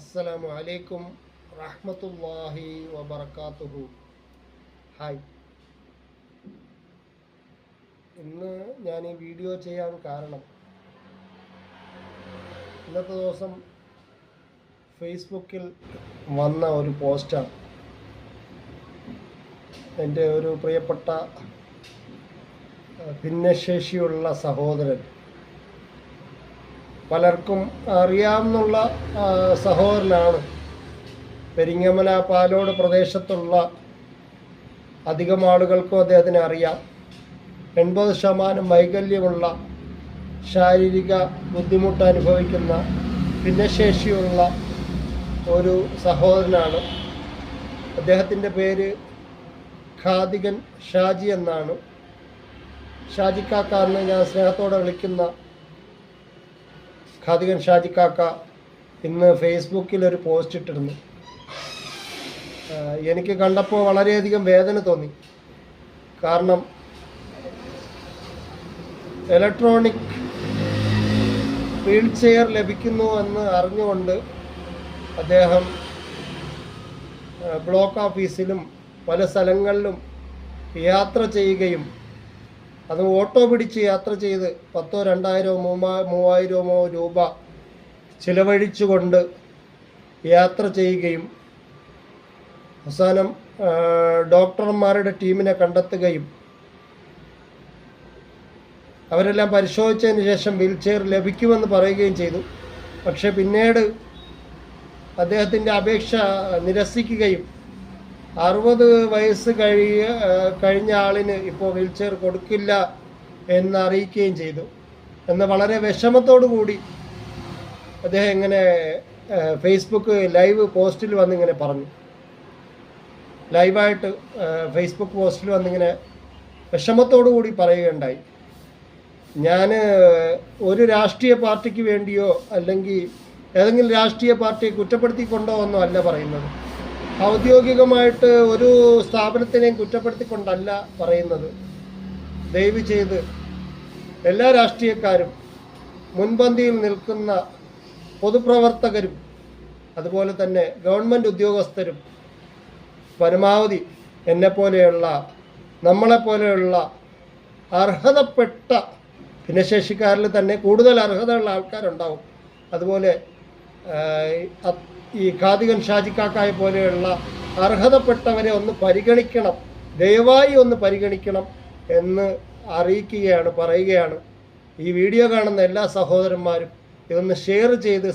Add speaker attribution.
Speaker 1: അസ്സലാമു അലൈക്കും റഹ്മത്തുല്ലാഹി വബർക്കാത്തുഹു ഹായ്. ഇന്ന് ഞാൻ ഈ വീഡിയോ ചെയ്യാൻ കാരണം ഇന്നത്തെ ദിവസം ഫേസ്ബുക്കിൽ വന്ന ഒരു പോസ്റ്റാണ്. എന്റെ ഒരു പ്രിയപ്പെട്ട ഭിന്നശേഷിയുള്ള സഹോദരൻ പലർക്കും അറിയാമെന്നുള്ള സഹോദരനാണ്. പെരിങ്ങമല പാലോട് പ്രദേശത്തുള്ള അധികം ആളുകൾക്കും അദ്ദേഹത്തിനെ അറിയാം. എൺപത് ശതമാനം വൈകല്യമുള്ള ശാരീരിക ബുദ്ധിമുട്ട് അനുഭവിക്കുന്ന ഭിന്നശേഷിയുള്ള ഒരു സഹോദരനാണ്. അദ്ദേഹത്തിന്റെ പേര് ഖാദികൻ ഷാജി എന്നാണ്. ഷാജിക്കാക്കാരനെ ഞാൻ സ്നേഹത്തോടെ വിളിക്കുന്ന ഖാദികൻ ഷാജി കാക്ക ഇന്ന് ഫേസ്ബുക്കിൽ ഒരു പോസ്റ്റ് ഇട്ടിരുന്നു. എനിക്ക് കണ്ടപ്പോൾ വളരെയധികം വേദന തോന്നി. കാരണം ഇലക്ട്രോണിക് വീൽ ചെയർ ലഭിക്കുന്നു എന്ന് അറിഞ്ഞുകൊണ്ട് അദ്ദേഹം ബ്ലോക്ക് ഓഫീസിലും പല സ്ഥലങ്ങളിലും യാത്ര ചെയ്യുകയും അത് ഓട്ടോ പിടിച്ച് യാത്ര ചെയ്ത് പത്തോ രണ്ടായിരമോ മൂവാ മൂവായിരമോ രൂപ ചിലവഴിച്ചുകൊണ്ട് യാത്ര ചെയ്യുകയും അവസാനം ഡോക്ടർമാരുടെ ടീമിനെ കണ്ടെത്തുകയും അവരെല്ലാം പരിശോധിച്ചതിന് ശേഷം വീൽ ചെയർ ലഭിക്കുമെന്ന് പറയുകയും ചെയ്തു. പക്ഷെ പിന്നീട് അദ്ദേഹത്തിന്റെ അപേക്ഷ നിരസിക്കുകയും അറുപത് വയസ്സ് കഴിയ കഴിഞ്ഞ ആളിന് ഇപ്പോൾ വീൽ ചെയർ കൊടുക്കില്ല എന്ന് അറിയിക്കുകയും ചെയ്തു. എന്ന് വളരെ വിഷമത്തോടു കൂടി അദ്ദേഹം ഇങ്ങനെ ഫേസ്ബുക്ക് ലൈവ് പോസ്റ്റിൽ വന്നിങ്ങനെ പറഞ്ഞു. ലൈവായിട്ട് ഫേസ്ബുക്ക് പോസ്റ്റിൽ വന്നിങ്ങനെ വിഷമത്തോടു കൂടി പറയുകയുണ്ടായി. ഞാൻ ഒരു രാഷ്ട്രീയ പാർട്ടിക്ക് വേണ്ടിയോ അല്ലെങ്കിൽ ഏതെങ്കിലും രാഷ്ട്രീയ പാർട്ടിയെ കുറ്റപ്പെടുത്തിക്കൊണ്ടോ എന്നോ അല്ല പറയുന്നത്. ഔദ്യോഗികമായിട്ട് ഒരു സ്ഥാപനത്തിനെയും കുറ്റപ്പെടുത്തിക്കൊണ്ടല്ല പറയുന്നത്. ദയവ് ചെയ്ത് എല്ലാ രാഷ്ട്രീയക്കാരും മുൻപന്തിയിൽ നിൽക്കുന്ന പൊതുപ്രവർത്തകരും അതുപോലെ തന്നെ ഗവൺമെന്റ് ഉദ്യോഗസ്ഥരും പരമാവധി എന്നെപ്പോലെയുള്ള നമ്മളെപ്പോലെയുള്ള അർഹതപ്പെട്ട ഭിന്നശേഷിക്കാരിൽ തന്നെ കൂടുതൽ അർഹതയുള്ള ആൾക്കാരുണ്ടാവും. അതുപോലെ ഈ ഖാദികൻ ഷാജിക്കാക്കായ പോലെയുള്ള അർഹതപ്പെട്ടവരെ ഒന്ന് പരിഗണിക്കണം ദയവായി ഒന്ന് പരിഗണിക്കണം എന്ന് അറിയിക്കുകയാണ് പറയുകയാണ്. ഈ വീഡിയോ കാണുന്ന എല്ലാ സഹോദരന്മാരും ഇതൊന്ന് ഷെയർ ചെയ്ത്